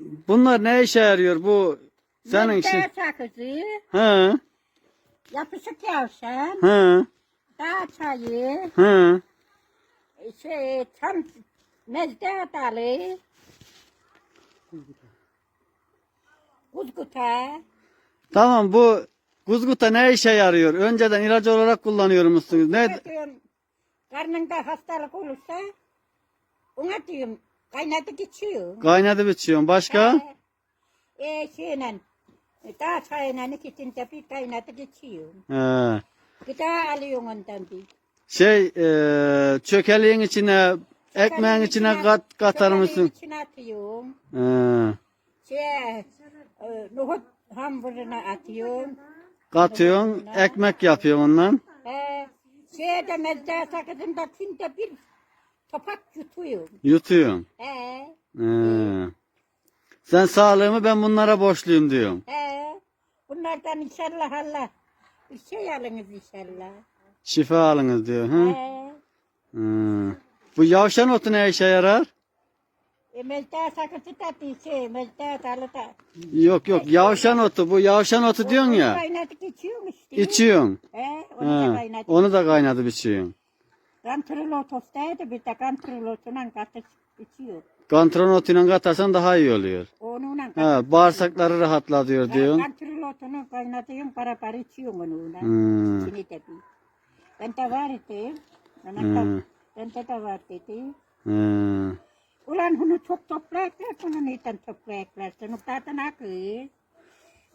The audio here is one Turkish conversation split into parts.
bunlar ne işe yarıyor bu senin? Mezde sakızı, Hı yapışık yavşan, hı dağ çayı, hı. şey, tam mezde dalı, kuzguta, Tamam bu kuzguta ne işe yarıyor? Önceden ilaç olarak kullanıyor musunuz? Ne? Ne diyorum, karnında hastalık olursa ona diyorum kaynatıp içiyor. Kaynadı biçiyorsun. Başka? Ee, e, şeyle, dağ çayıyla ikisinde bir kaynatıp içiyor. He. Gıda alıyorsun ondan bir. Şey e, çökeliğin içine ekmeğin içine kat, katar mısın? içine atıyorum. He. Şey, e, nohut hamuruna atıyorum. Katıyorsun, ekmek yapıyorsun ondan. Ee, şey de mezde sakızında günde bir topak yutuyorum. Yutuyorsun. Ee, He. Sen sağlığımı ben bunlara borçluyum diyorum. ee, bunlardan inşallah Allah bir şey alınız inşallah. Şifa alınız diyor. Hı. Bu yavşan otu ne işe yarar? e, mezde sakızı değil şey, mezde dalı da. Yok yok yavşan otu. Bu yavşan otu diyorsun Onu ya. Kaynatıp içiyorum işte. İçiyorsun. Ee, onu da He. kaynatıp. Onu da kaynadı biçiyorsun. Kantrol otostaydı bir de kantrol otundan katış içiyor. Kantron otuyla katarsan daha iyi oluyor. Onunla Ha, bağırsakları rahatlatıyor diyorsun. Kantrol otunu kaynatıyorum para para içiyorum onunla. Hmm. İçini de bir. Ben de var idi. Bana Hmm. da, ben de de var dedi. Hı. Ulan bunu çok toplayaklar, bunu neden toplayaklar? Zaten akı.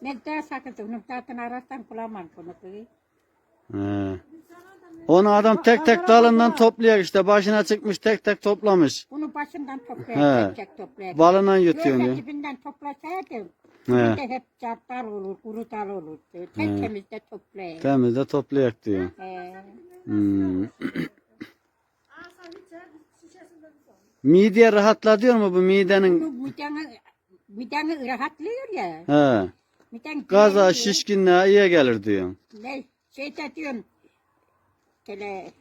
Ne de sakın, onu zaten arastan bulamam bunu kız. Onu adam tek tek dalından topluyor işte. Başına çıkmış tek tek toplamış. Bunu başından He. toplayak, tek tek toplayak. Balından yutuyorsun Yoksa diyor. dibinden toplasaydım, He. bir de hep çatlar olur, kuru dal olur. Tek temizde toplayak. Temizde toplayak diyor. He. Hmm. Midye rahatla diyor mu bu midenin? Bu mideni, mideni rahatlıyor ya. He. Miden Gaza, şişkinliğe iyi gelir diyor. Ne şey de diyorsun. Böyle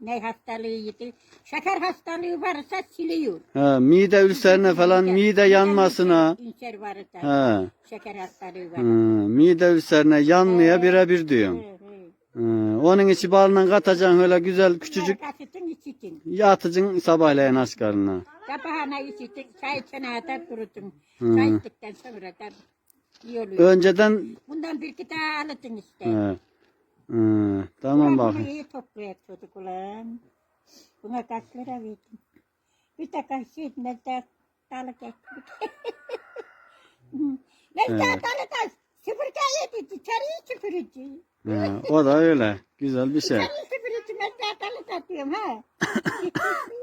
ne hastalığı yedi. Şeker hastalığı varsa siliyor. He, mide ülserine falan, mide yanmasına. İnser varsa. He. Şeker hastalığı var. mide ülserine yanmaya birebir diyorum. Hı. Hı, onun içi balından katacaksın öyle güzel küçücük Kasıtın içitin. yatıcın sabahleyin aç karnına. Sabahına içitin. Çay çanağı kurutun. Hı. Çay içtikten sonra da iyi oluyor. Önceden Bundan bir iki daha alırsın işte. He. Hı, tamam bakın. Bunu iyi toplayak çocuk ulan. Buna kaç lira verdim. Bir dakika ne de dalı getirdik. ne de dalı da süpürge yedi. İçeriye süpürücü. He, o da öyle. Güzel bir şey. İçeriye süpürücü. Ne de dalı da diyorum ha.